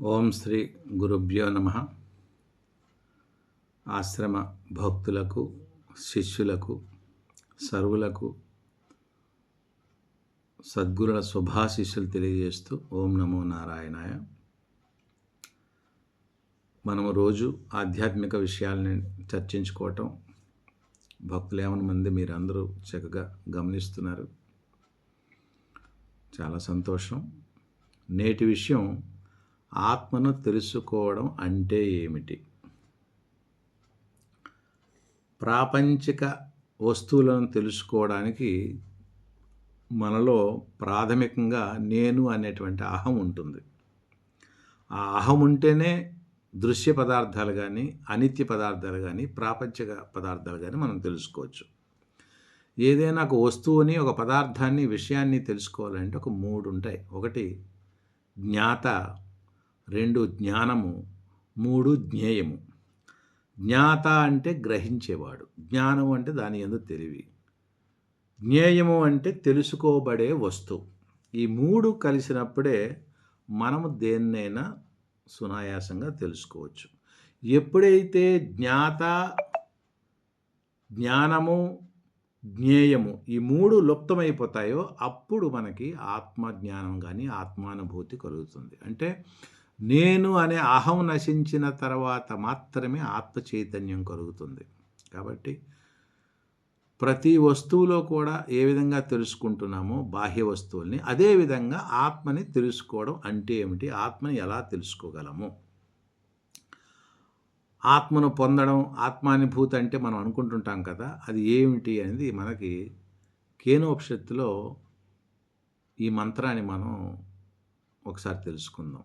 ఓం శ్రీ గురుభ్యో నమ. ఆశ్రమ భక్తులకు శిష్యులకు సర్వులకు సద్గురుల శుభాశిష్యులు తెలియజేస్తూ ఓం నమో నారాయణాయ. మనము రోజు ఆధ్యాత్మిక విషయాలని చర్చించుకోవటం భక్తులు ఏమైనా మంది మీరందరూ చక్కగా గమనిస్తున్నారు. చాలా సంతోషం. నేటి విషయం ఆత్మను తెలుసుకోవడం అంటే ఏమిటి? ప్రాపంచిక వస్తువులను తెలుసుకోవడానికి మనలో ప్రాథమికంగా నేను అనేటువంటి అహం ఉంటుంది. ఆ అహం ఉంటేనే దృశ్య పదార్థాలు కానీ అనిత్య పదార్థాలు కానీ ప్రాపంచిక పదార్థాలు కానీ మనం తెలుసుకోవచ్చు. ఏదైనా ఒక వస్తువుని ఒక పదార్థాన్ని విషయాన్ని తెలుసుకోవాలంటే ఒక మూడు ఉంటాయి. ఒకటి జ్ఞాత రెండు జ్ఞానము మూడు జ్ఞేయము. జ్ఞాత అంటే గ్రహించేవాడు. జ్ఞానం అంటే దాని ఎందు తెలివి. జ్ఞేయము అంటే తెలుసుకోబడే వస్తువు. ఈ మూడు కలిసినప్పుడే మనము దేన్నైనా సునాయాసంగా తెలుసుకోవచ్చు. ఎప్పుడైతే జ్ఞాత జ్ఞానము జ్ఞేయము ఈ మూడు లుప్తమైపోతాయో అప్పుడు మనకి ఆత్మజ్ఞానం కానీ ఆత్మానుభూతి కలుగుతుంది. అంటే నేను అనే అహం నశించిన తర్వాత మాత్రమే ఆత్మ చైతన్యం కలుగుతుంది. కాబట్టి ప్రతి వస్తువులో కూడా ఏ విధంగా తెలుసుకుంటున్నామో బాహ్య వస్తువుల్ని అదేవిధంగా ఆత్మని తెలుసుకోవడం అంటే ఏమిటి? ఆత్మని ఎలా తెలుసుకోగలము? ఆత్మను పొందడం ఆత్మానుభూతి అంటే మనం అనుకుంటుంటాం కదా అది ఏమిటి అనేది మనకి కేనోపనిషత్తులో ఈ మంత్రాన్ని మనం ఒకసారి తెలుసుకుందాం.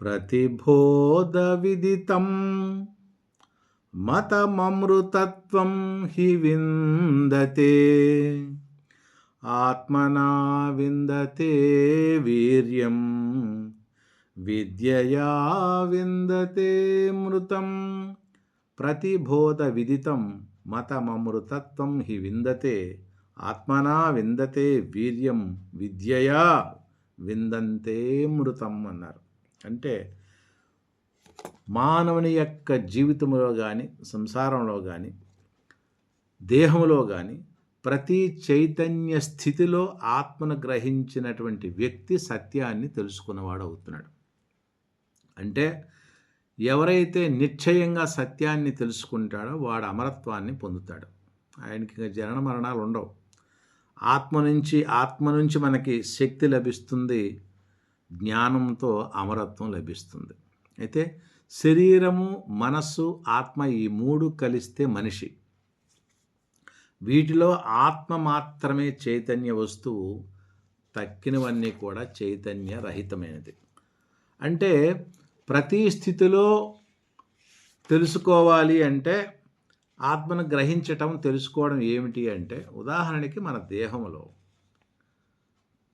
ప్రతిబోధ విదితం మతమమృతత్వం హి విందతే. ఆత్మనా విందతే వీర్యం విద్యయా విందతే మృతం. ప్రతిబోధ విదితం మతమమృతత్వం హి విందతే. ఆత్మనా విందతే వీర్యం విద్యయా విందంతే మృతం అన్నారు. అంటే మానవుని యొక్క జీవితంలో కానీ సంసారంలో కానీ దేహంలో కానీ ప్రతి చైతన్య స్థితిలో ఆత్మను గ్రహించినటువంటి వ్యక్తి సత్యాన్ని తెలుసుకున్నవాడు అవుతున్నాడు. అంటే ఎవరైతే నిశ్చయంగా సత్యాన్ని తెలుసుకుంటాడో వాడు అమరత్వాన్ని పొందుతాడు. ఆయనకి జనన మరణాలు ఉండవు. ఆత్మ నుంచి ఆత్మ నుంచి మనకి శక్తి లభిస్తుంది. జ్ఞానంతో అమరత్వం లభిస్తుంది. అయితే శరీరము మనస్సు ఆత్మ ఈ మూడు కలిస్తే మనిషి. వీటిలో ఆత్మ మాత్రమే చైతన్య వస్తువు తక్కినవన్నీ కూడా చైతన్య రహితమైనది. అంటే ప్రతి స్థితిలో తెలుసుకోవాలి అంటే ఆత్మను గ్రహించటం తెలుసుకోవడం ఏమిటి అంటే ఉదాహరణకి మన దేహంలో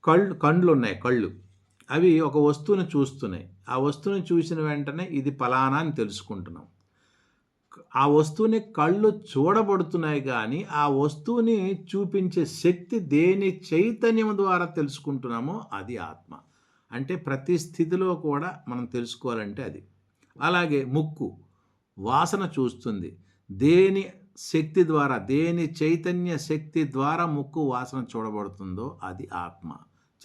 కళ్ళు కండ్లు ఉన్నాయి కళ్ళు. అవి ఒక వస్తువును చూస్తున్నాయి. ఆ వస్తువుని చూసిన వెంటనే ఇది ఫలానా అని తెలుసుకుంటున్నాం. ఆ వస్తువుని కళ్ళు చూడబడుతున్నాయి కానీ ఆ వస్తువుని చూపించే శక్తి దేని చైతన్యం ద్వారా తెలుసుకుంటున్నామో అది ఆత్మ. అంటే ప్రతి స్థితిలో కూడా మనం తెలుసుకోవాలంటే అది. అలాగే ముక్కు వాసన చూస్తుంది. దేని శక్తి ద్వారా దేని చైతన్య శక్తి ద్వారా ముక్కు వాసన చూడబడుతుందో అది ఆత్మ.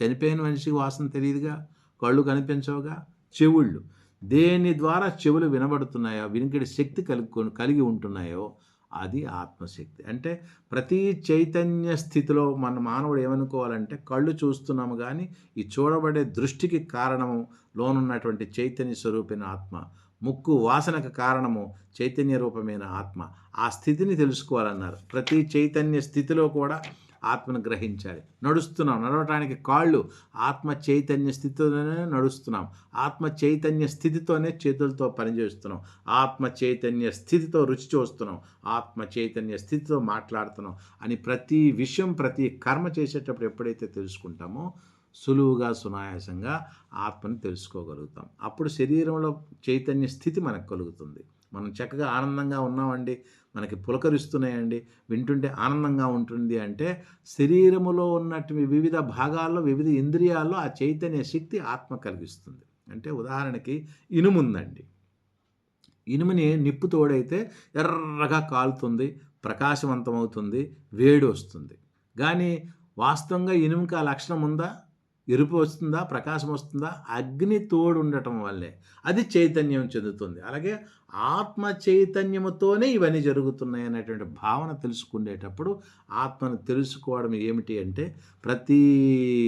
చనిపోయిన మనిషికి వాసన తెలియదుగా కళ్ళు కనిపించవుగా చెవుళ్ళు. దేని ద్వారా చెవులు వినబడుతున్నాయో వినికిడి శక్తి కలిగి కలిగి ఉంటున్నాయో అది ఆత్మశక్తి. అంటే ప్రతి చైతన్య స్థితిలో మన మానవుడు ఏమనుకోవాలంటే కళ్ళు చూస్తున్నాము కానీ ఈ చూడబడే దృష్టికి కారణము లోనున్నటువంటి చైతన్య స్వరూపమైన ఆత్మ. ముక్కు వాసనకు కారణము చైతన్య రూపమైన ఆత్మ. ఆ స్థితిని తెలుసుకోవాలన్నారు. ప్రతి చైతన్య స్థితిలో కూడా ఆత్మను గ్రహించాలి. నడుస్తున్నాం. నడవటానికి కాళ్ళు ఆత్మ చైతన్య స్థితితోనే నడుస్తున్నాం. ఆత్మ చైతన్య స్థితితోనే చేతులతో పనిచేస్తున్నాం. ఆత్మ చైతన్య స్థితితో రుచి చూస్తున్నాం. ఆత్మ చైతన్య స్థితితో మాట్లాడుతున్నాం అని ప్రతి విషయం ప్రతి కర్మ చేసేటప్పుడు ఎప్పుడైతే తెలుసుకుంటామో సులువుగా సునాయాసంగా ఆత్మని తెలుసుకోగలుగుతాం. అప్పుడు శరీరంలో చైతన్య స్థితి మనకు కలుగుతుంది. మనం చక్కగా ఆనందంగా ఉన్నామండి. మనకి పులకరిస్తున్నాయండి. వింటుంటే ఆనందంగా ఉంటుంది అంటే శరీరములో ఉన్నట్టు వివిధ భాగాల్లో వివిధ ఇంద్రియాల్లో ఆ చైతన్య శక్తి ఆత్మ కలిగిస్తుంది. అంటే ఉదాహరణకి ఇనుము ఉందండి ఇనుముని నిప్పు తోడైతే ఎర్రగా కాలుతుంది ప్రకాశవంతమవుతుంది వేడి వస్తుంది కానీ వాస్తవంగా ఇనుముకి ఆ లక్షణం ఉందా? ఎరుపు వస్తుందా ప్రకాశం వస్తుందా అగ్ని తోడు ఉండటం వల్లే అది చైతన్యం చెందుతుంది. అలాగే ఆత్మ చైతన్యముతోనే ఇవన్నీ జరుగుతున్నాయి అనేటువంటి భావన తెలుసుకునేటప్పుడు ఆత్మను తెలుసుకోవడం ఏమిటి అంటే ప్రతి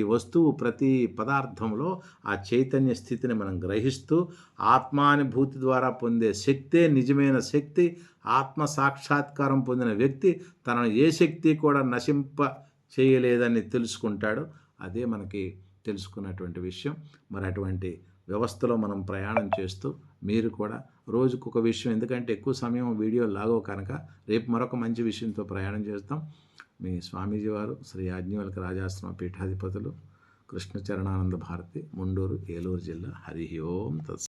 వస్తువు ప్రతి పదార్థంలో ఆ చైతన్య స్థితిని మనం గ్రహిస్తూ ఆత్మానుభూతి ద్వారా పొందే శక్తే నిజమైన శక్తి ఆత్మ సాక్షాత్కారం పొందిన వ్యక్తి తనను ఏ శక్తి కూడా నశింప చేయలేదని తెలుసుకుంటాడు. అదే మనకి తెలుసుకున్నటువంటి విషయం. మరి అటువంటి వ్యవస్థలో మనం ప్రయాణం చేస్తూ మీరు కూడా రోజుకు ఒక విషయం. ఎందుకంటే ఎక్కువ సమయం వీడియో లాగో కనుక రేపు మరొక మంచి విషయంతో ప్రయాణం చేస్తాం. మీ స్వామీజీ వారు శ్రీ యాజ్ఞవల్క రాజాశ్రమ పీఠాధిపతులు కృష్ణచరణానంద భారతి ముండూరు ఏలూరు జిల్లా. హరి ఓం తత్స